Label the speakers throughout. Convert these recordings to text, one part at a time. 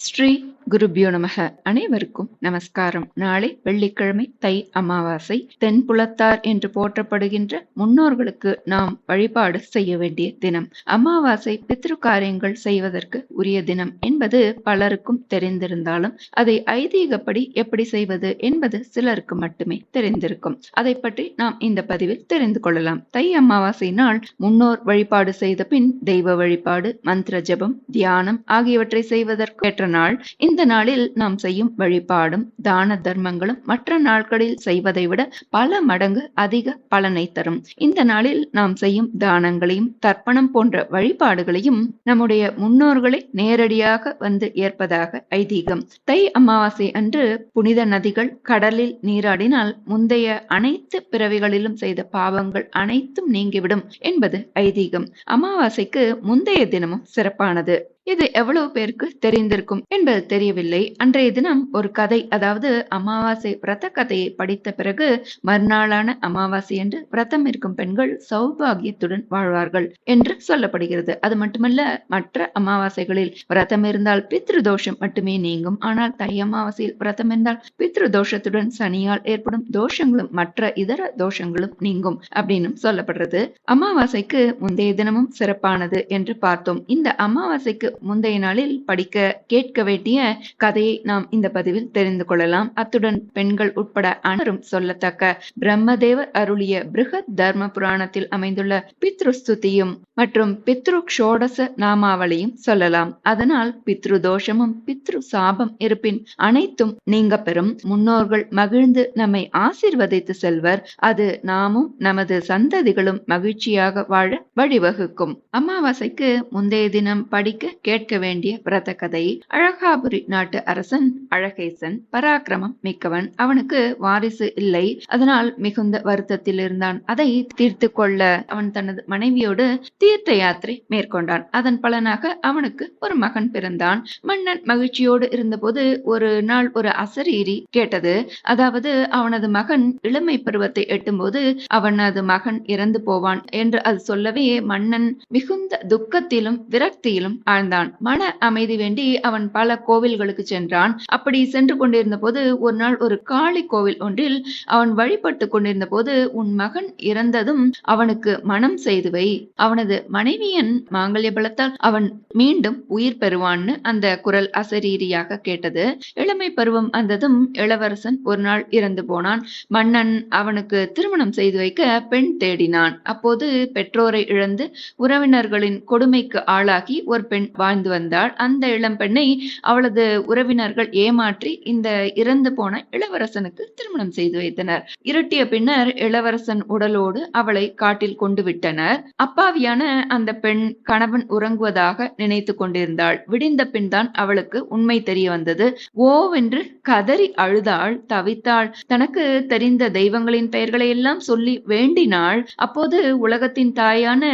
Speaker 1: ஸ்ரீ குருபியோ நமக. அனைவருக்கும் நமஸ்காரம். நாளை வெள்ளிக்கிழமை தை அமாவாசை. தென்புலத்தார் என்று போற்றப்படுகின்ற முன்னோர்களுக்கு நாம் வழிபாடு செய்ய வேண்டிய தினம். அமாவாசை பித்ரு காரியங்கள் செய்வதற்கு உரிய தினம் என்பது பலருக்கும் தெரிந்திருந்தாலும் அதை ஐதீகப்படி எப்படி செய்வது என்பது சிலருக்கு மட்டுமே தெரிந்திருக்கும். அதை பற்றி நாம் இந்த பதிவில் தெரிந்து கொள்ளலாம். தை அமாவாசை நாள் முன்னோர் வழிபாடு செய்த பின் தெய்வ வழிபாடு மந்திர ஜபம் தியானம் ஆகியவற்றை செய்வதற்கு ஏற்ற நாள். இந்த இந்த நாளில் நாம் செய்யும் வழிபாடும் தான தர்மங்களும் மற்ற நாட்களில் செய்வதை விட பல மடங்கு அதிக பலனை தரும். இந்த நாளில் நாம் செய்யும் தானங்களையும் தர்ப்பணம் போன்ற வழிபாடுகளையும் நம்முடைய முன்னோர்களை நேரடியாக வந்து ஏற்பதாக ஐதீகம். தை அமாவாசை அன்று புனித நதிகள் கடலில் நீராடினால் முந்தைய அனைத்து பிறவிகளிலும் செய்த பாவங்கள் அனைத்தும் நீங்கிவிடும் என்பது ஐதீகம். அமாவாசைக்கு முந்தைய தினமும் சிறப்பானது. இது எவ்வளவு பேருக்கு தெரிந்திருக்கும் என்பது தெரியவில்லை. அன்றைய தினம் ஒரு கதை அதாவது அமாவாசை விரத கதையை படித்த பிறகு மறுநாளான அமாவாசை என்று விரதம் இருக்கும் பெண்கள் சௌபாகியத்துடன் வாழ்வார்கள் என்று சொல்லப்படுகிறது. அது மட்டுமல்ல மற்ற அமாவாசைகளில் விரதம் இருந்தால் பித்ரு தோஷம் மட்டுமே நீங்கும். ஆனால் தை அமாவாசையில் விரதம் இருந்தால் பித்ரு தோஷத்துடன் சனியால் ஏற்படும் தோஷங்களும் மற்ற இதர தோஷங்களும் நீங்கும் அப்படின்னு சொல்லப்படுறது. அமாவாசைக்கு முந்தைய தினமும் சிறப்பானது என்று பார்த்தோம். இந்த அமாவாசைக்கு முந்தைய நாளில் படிக்க கேட்க வேண்டிய கதையை நாம் இந்த பதிவில் தெரிந்து கொள்ளலாம். அத்துடன் பெண்கள் உட்பட அனைவரும் சொல்லத்தக்க பிரம்மதேவர் அருளிய பிருகத் தர்ம புராணத்தில் அமைந்துள்ள பித்ருஸ்துதியும் மற்றும் பித்ரு க்ஷோடச நாமாவளியும் சொல்லலாம். அதனால் பித்ரு தோஷமும் பித்ரு சாபம் இருப்பின் அனைத்தும் நீங்க பெறும். முன்னோர்கள் மகிழ்ந்து நம்மை ஆசிர்வதித்து செல்வர். அது நாமும் நமது சந்ததிகளும் மகிழ்ச்சியாக வாழ வழிவகுக்கும். அமாவாசைக்கு முந்தைய தினம் படிக்க கேட்க வேண்டிய விரத கதை. அழகாபுரி நாட்டு அரசன் அழகேசன் பராக்கிரமம் மிக்கவன். அவனுக்கு வாரிசு இல்லை. அதனால் மிகுந்த வருத்தத்தில் இருந்தான். அதை தீர்த்து கொள்ள அவன் தனது மனைவியோடு தீர்த்த யாத்திரை மேற்கொண்டான். அதன் பலனாக அவனுக்கு ஒரு மகன் பிறந்தான். மன்னன் மகிழ்ச்சியோடு இருந்தபோது ஒரு நாள் ஒரு அசரீரி கேட்டது. அதாவது அவனது மகன் இளமை பருவத்தை எட்டும்போது அவனது மகன் இறந்து போவான் என்று அது சொல்லவே மன்னன் மிகுந்த துக்கத்திலும் விரக்தியிலும் ஆழ்ந்தான். மன அமைதி வேண்டி அவன் பல கோவில்களுக்கு சென்றான். அப்படி சென்று கொண்டிருந்த போது ஒரு நாள் ஒரு காளி கோவில் ஒன்றில் அவன் வழிபட்டு கொண்டிருந்த போது உன் மகன் இறந்ததும் அவனுக்கு மனம் செய்து வை. அவனது மனைவியின் மாங்கல்ய பலத்தால் அவன் மீண்டும் உயிர் பெறுவான்னு அந்த குரல் அசரீரியாக கேட்டது. இளமை பருவம் வந்ததும் இளவரசன் ஒரு நாள் இறந்து போனான். மன்னன் அவனுக்கு திருமணம் செய்து வைக்க பெண் தேடினான். அப்போது பெற்றோரை இழந்து உறவினர்களின் கொடுமைக்கு ஆளாகி ஒரு பெண் வாழ்ந்து வந்தாள். அந்த இளம்பெண்ணை அவளது உறவினர்கள் ஏமாற்றி இந்த இறந்து போன இளவரசனுக்கு திருமணம் செய்து வைத்தனர். இருட்டிய பின்னர் இளவரசன் உடலோடு அவளை காட்டில் கொண்டு விட்டனர். அப்பாவியான அந்த பெண் கணவன் உறங்குவதாக நினைத்து கொண்டிருந்தாள். விடிந்த பின் தான் அவளுக்கு உண்மை தெரிய வந்தது. ஓவென்று கதறி அழுதாள் தவித்தாள். தனக்கு தெரிந்த தெய்வங்களின் பெயர்களை எல்லாம் சொல்லி வேண்டினாள். அப்போது உலகத்தின் தாயான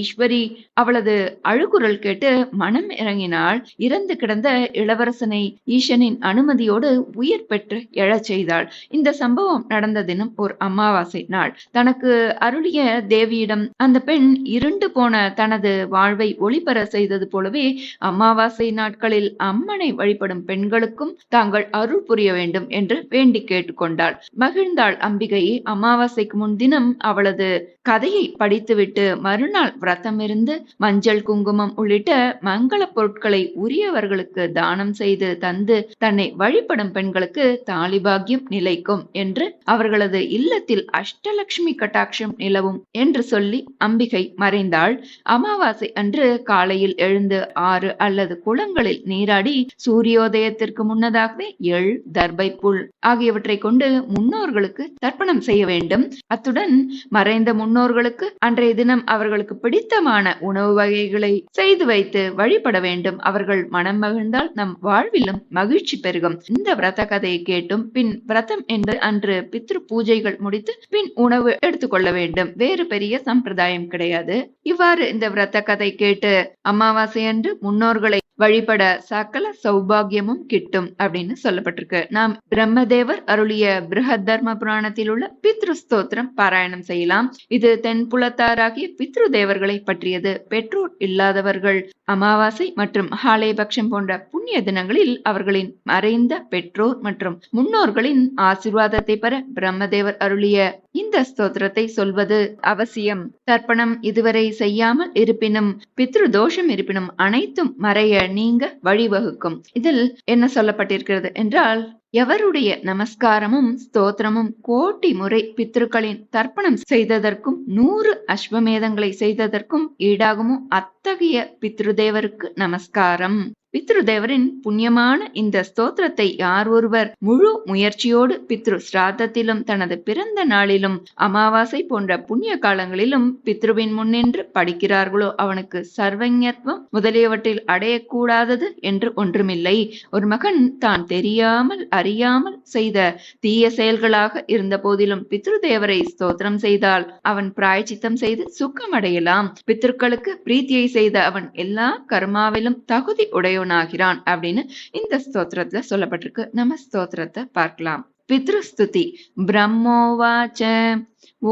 Speaker 1: ஈஸ்வரி அவளது அழுகுரல் கேட்டு மனம் இறங்கினாள். இறந்து கிடந்த இளவரசனை ஈசனின் அனுமதியோடு உயிர் பெற்று எழச் செய்தாள். இந்த சம்பவம் நடந்த தினம் ஒரு அமாவாசை நாள். தனக்கு அருளிய தேவியிடம் அந்த பெண் இருண்டு போன தனது வாழ்வை ஒளிபர செய்தது போலவே அமாவாசை நாட்களில் அம்மனை வழிபடும் பெண்களுக்கும் தாங்கள் அருள் புரிய வேண்டும் என்று வேண்டி கேட்டுக்கொண்டாள். மகிழ்ந்தாள் அம்பிகை. அமாவாசைக்கு முன்தினம் அவளது கதையை படித்துவிட்டு மறுநாள் விரதம் இருந்து மஞ்சள் குங்குமம் உள்ளிட்ட மங்கள பொருட்களை உரியவர்களுக்கு தானம் செய்து தந்து தன்னை வழிபடும் பெண்களுக்கு தாலிபாகியம் நிலைக்கும் என்று அவர்களது இல்லத்தில் அஷ்டலட்சுமி கட்டாட்சம் நிலவும் என்று சொல்லி அம்பிகை மறைந்தாள். அமாவாசை அன்று காலையில் எழுந்து ஆறு அல்லது குளங்களில் நீராடி சூரியோதயத்திற்கு முன்னதாகவே எள் தர்பை புல் ஆகியவற்றை கொண்டு முன்னோர்களுக்கு தர்ப்பணம் செய்ய வேண்டும். அத்துடன் மறைந்த முன்னோர்களுக்கு அன்றைய தினம் அவர்களுக்கு பிடித்தமான உணவு வகைகளை செய்து வைத்து வழிபட வேண்டும். அவர்கள் மனம் மகிழ்ந்தால் நம் வாழ்விலும் மகிழ்ச்சி பெருகும். இந்த விரத கதையை கேட்டும் பின் விரதம் என்று அன்று பித்ரு பூஜைகள் முடித்து பின் உணவு எடுத்துக்கொள்ள வேண்டும். வேறு பெரிய சம்பிரதாயம் கிடையாது. இவ்வாறு இந்த விரத கதை கேட்டு அமாவாசை அன்று முன்னோர்களை வழிபட சகல சௌபாகியமும் கிட்டும் அப்படின்னு சொல்லப்பட்டிருக்கு. நாம் பிரம்மதேவர் அருளிய பிருஹத் தர்ம புராணத்தில் உள்ள பித்ரு ஸ்தோத்திரம் பாராயணம் செய்யலாம். இது தென்புலத்தாராகிய பித்ரு தேவர்களை பற்றியது. பெற்றோர் இல்லாதவர்கள் அமாவாசை மற்றும் ஹாலேபக்ஷம் போன்ற புண்ணிய தினங்களில் அவர்களின் மறைந்த பெற்றோர் மற்றும் முன்னோர்களின் ஆசிர்வாதத்தை பெற பிரம்மதேவர் அருளிய இந்த ஸ்தோத்திரத்தை சொல்வது அவசியம். தர்ப்பணம் இதுவரை செய்யாமல் இருப்பினும் பித்ரு தோஷம் இருப்பினும் அனைத்தும் மறைய நீங்க வழிவகுக்கும். இதில் என்ன சொல்லப்பட்டிருக்கிறது என்றால் எவருடைய நமஸ்காரமும் ஸ்தோத்திரமும் கோட்டி முறை பித்ருக்களின் தர்ப்பணம் செய்ததற்கும் நூறு அஸ்வமேதங்களை செய்ததற்கும் ஈடாகுமோ அத்தகைய பித்ருதேவருக்கு நமஸ்காரம். பித்ருதேவரின் புண்ணியமான இந்த ஸ்தோத்திரத்தை யார் ஒருவர் முழு முயற்சியோடு பித்ரு ஸ்ராத்தத்திலும் தனது பிறந்த நாளிலும் அமாவாசை போன்ற புண்ணிய காலங்களிலும் பித்ருவின் முன்னின்று படிக்கிறார்களோ அவனுக்கு சர்வஞத்வம் முதலியவற்றில் அடையக்கூடாதது என்று ஒன்றுமில்லை. ஒரு மகன் தான் தெரியாமல் அறியாமல் செய்த தீய செயல்களாக இருந்த போதிலும் பித்ருதேவரை ஸ்தோத்திரம் செய்தால் அவன் பிராய்ச்சித்தம் செய்து சுக்கமடையலாம் பித்ருக்களுக்கு பிரீத்தியை செய்த அவன் எல்லா கர்மாவிலும் தகுதி உடையவனாகிறான் அப்படின்னு இந்த ஸ்தோத்திரத்துல சொல்லப்பட்டிருக்கு. நம்ம ஸ்தோத்திரத்தை பார்க்கலாம். பித்ருஸ்துதி. பிரம்மோவாச்ச.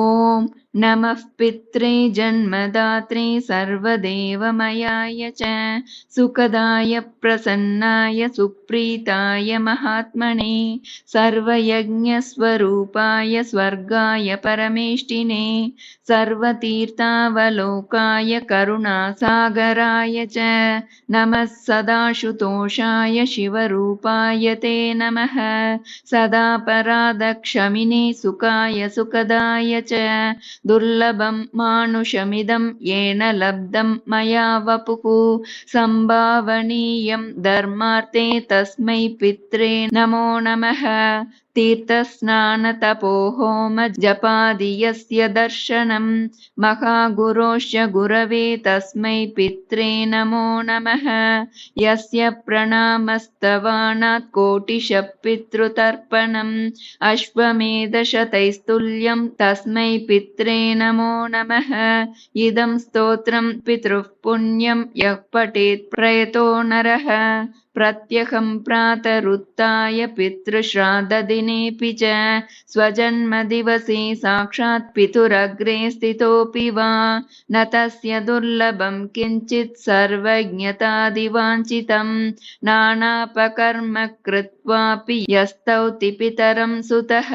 Speaker 1: ஓம் नमः पित्रे जन्मदात्रे सर्वदेवमयाय च सुखदाय प्रसन्नाय सुप्रीताय महात्मने सर्वयज्ञस्वरूपाय स्वर्गाय परमेष्टिने सर्वतीर्थावलोकाय करुणासागराय च नमः सदाशुतोषाय शिवरूपाय ते नमः सदा परादक्षमिने सुखाय सुखदाय च दुर्लभं मानुषमिदं येन लब्धं मया वपुः। सम्भावनीयं धर्मार्थे तस्मै पित्रे नमो नमः तीर्थस्नानतपो होम जपादि यस्य दर्शनं। महागुरोश्च गुरवे तस्मै पित्रे नमो नमः। यस्य प्रणामस्तवानात् कोटिशः पितृतर्पणम् अश्वमेधशतैस्तुल्यं तस्मै पित्रे नमो नमः। इदं स्तोत्रं पितृः पुण्यं यः पठेत् प्रयतो नरः प्रत्यहं प्रातरुत्थाय पितृश्राद्धदिनेऽपि च स्वजन्मदिवसे साक्षात् पितुरग्रे स्थितोऽपि वा। न तस्य दुर्लभं किञ्चित् सर्वज्ञतादिवाञ्छितं। नानापकर्म कृत्वापि यस्तौति पितरं सुतः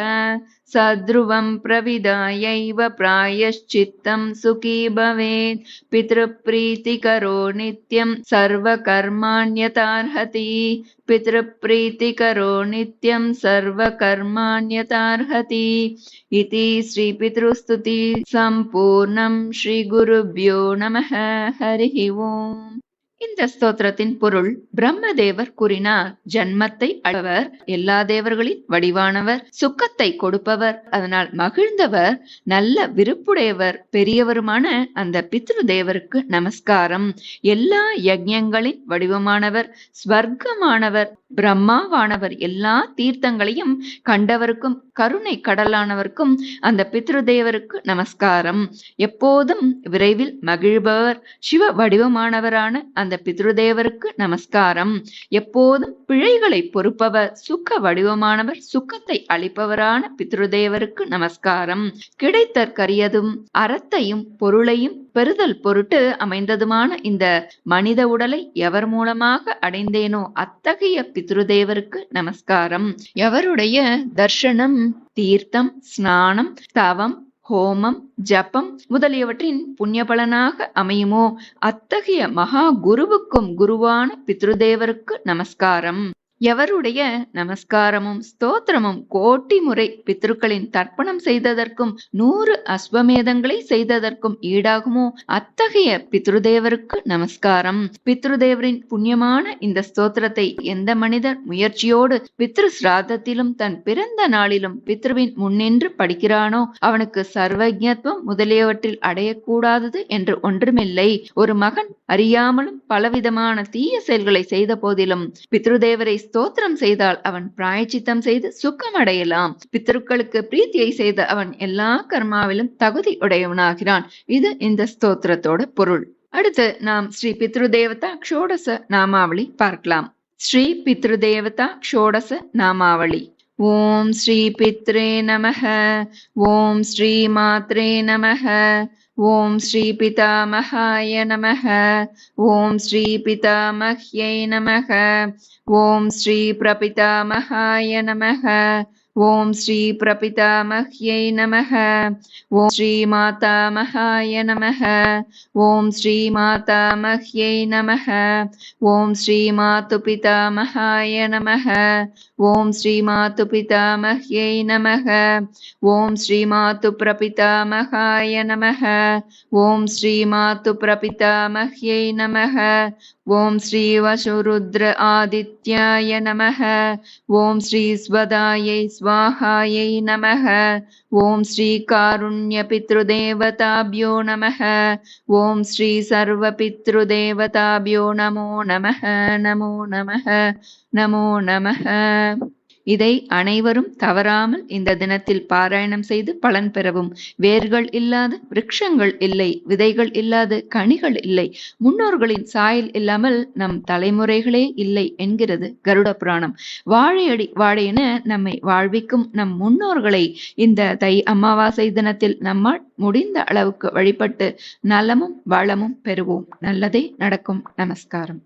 Speaker 1: सध्रुवं प्रविदायैव प्रायश्चित्तं सुखी भवेत्। पितृप्रीतिकरो नित्यं सर्वकर्माण्यतार्हति। पितृप्रीतिकरो नित्यं सर्वकर्माण्यतार्हति। इति श्रीपितृस्तुति सम्पूर्णं श्रीगुरुभ्यो नमः। हरिः ओम् இந்த ஸ்தோத்திரத்தின் பொருள் பிரம்மதேவர் கூறினார் ஜன்மத்தை அழவர் எல்லா தேவர்களின் வடிவானவர் சுக்கத்தை கொடுப்பவர். அதனால் மகிழ்ந்தவர் நல்ல விருப்புடையவர் பெரியவருமான அந்த பித்ரு தேவருக்கு நமஸ்காரம். எல்லா யஜ்யங்களின் வடிவமானவர் ஸ்வர்க்கமானவர் பிரம்மாவானவர் எல்லா தீர்த்தங்களையும் கண்டவருக்கும் கருணை கடலானவருக்கும் அந்த பித்ருதேவருக்கு நமஸ்காரம். எப்போதும் விரைவில் மகிழ்பவர் சிவ வடிவமானவரான அந்த பித்ருதேவருக்கு நமஸ்காரம். எப்போதும் பிழைகளை பொறுப்பவர் சுக்க வடிவமானவர் சுக்கத்தை அளிப்பவரான பித்ருதேவருக்கு நமஸ்காரம். கிடைத்தற்கரியதும் அறத்தையும் பொருளையும் பெறுதல் பொருட்டு அமைந்ததுமான இந்த மனித உடலை எவர் மூலமாக அடைந்தேனோ அத்தகைய பித்ருதேவருக்கு நமஸ்காரம். எவருடைய தர்ஷனம் தீர்த்தம் ஸ்நானம் தவம் ஹோமம் ஜபம் முதலியவற்றின் புண்ணிய பலனாக அமையுமோ அத்தகைய மகா குருவுக்கும் குருவான பித்ருதேவருக்கு நமஸ்காரம். எவருடைய நமஸ்காரமும் ஸ்தோத்திரமும் கோட்டி முறை பித்ருக்களின் தர்ப்பணம் செய்ததற்கும் நூறு அஸ்வமேதங்களை செய்ததற்கும் ஈடாகுமோ? அத்தகைய பித்ருதேவருக்கு நமஸ்காரம். பித்ருதேவரின் புண்ணியமான இந்த ஸ்தோத்திரத்தை எந்த மனிதர் முயற்சியோடு பித்ரு சிராதத்திலும் தன் பிறந்த நாளிலும் பித்ருவின் முன்னின்று படிக்கிறானோ? அவனுக்கு சர்வஜத்வம் முதலியவற்றில் அடையக்கூடாதது என்று ஒன்றுமில்லை. ஒரு மகன் அறியாமலும் பலவிதமான தீய செயல்களை செய்த போதிலும் பித்ருதேவரை ஸ்தோத்திரம் செய்தால் அவன் பிராயச்சித்தம் செய்து சுக்கம் அடையலாம் பித்தருக்களுக்கு பிரீத்தியை செய்த அவன் எல்லா கர்மாவிலும் தகுதி உடையவனாகிறான். இது இந்த ஸ்தோத்திரத்தோட பொருள். அடுத்து நாம் ஸ்ரீ பித்ரு தேவதா க்ஷோடச நாமாவளி பார்க்கலாம். ஸ்ரீ பித்ரு தேவதா க்ஷோடச நாமாவளி. ஓம் ஸ்ரீ பித்ரே நமக. ஓம் ஸ்ரீ மாத்ரே நமக. ஓம் ஸ்ரீ பிதாமகாய நமக. ஓம் ஸ்ரீ பிதாமஹ்யை நமக. ஓம் ஸ்ரீ பிரபிதாமகாய நமக ஓம் ஸ்ரீ பிரபிதாமஹ்யை நமக ஓம் ஸ்ரீ மாதாமகாய நமக ஓம் ஸ்ரீ மாதாமஹ்யை நமக ஓம் ஸ்ரீ மாதுபிதாமகாய நமக ஓம் ஸ்ரீ மாதுபிதாமஹ்யை நமக ஓம் ஸ்ரீ மாது பிரபிதாமகாய நமக स्वाहायै नमः ॐ श्रीकारुण्यपितृदेवताभ्यो नमः ॐ श्रीसर्वपितृदेवताभ्यो नमो नमः नमो नमः नमो नमः இதை அனைவரும் தவறாமல் இந்த தினத்தில் பாராயணம் செய்து பலன் பெறவும். வேர்கள் இல்லாத விருட்சங்கள் இல்லை விதைகள் இல்லாத கனிகள் இல்லை முன்னோர்களின் சாயல் இல்லாமல் நம் தலைமுறைகளே இல்லை என்கிறது கருட புராணம். வாழையடி வாழையென நம்மை வாழ்விக்கும் நம் முன்னோர்களை இந்த தை அமாவாசை தினத்தில் நம்மால் முடிந்த அளவுக்கு வழிபட்டு நலமும் வளமும் பெறுவோம். நல்லதே நடக்கும். நமஸ்காரம்.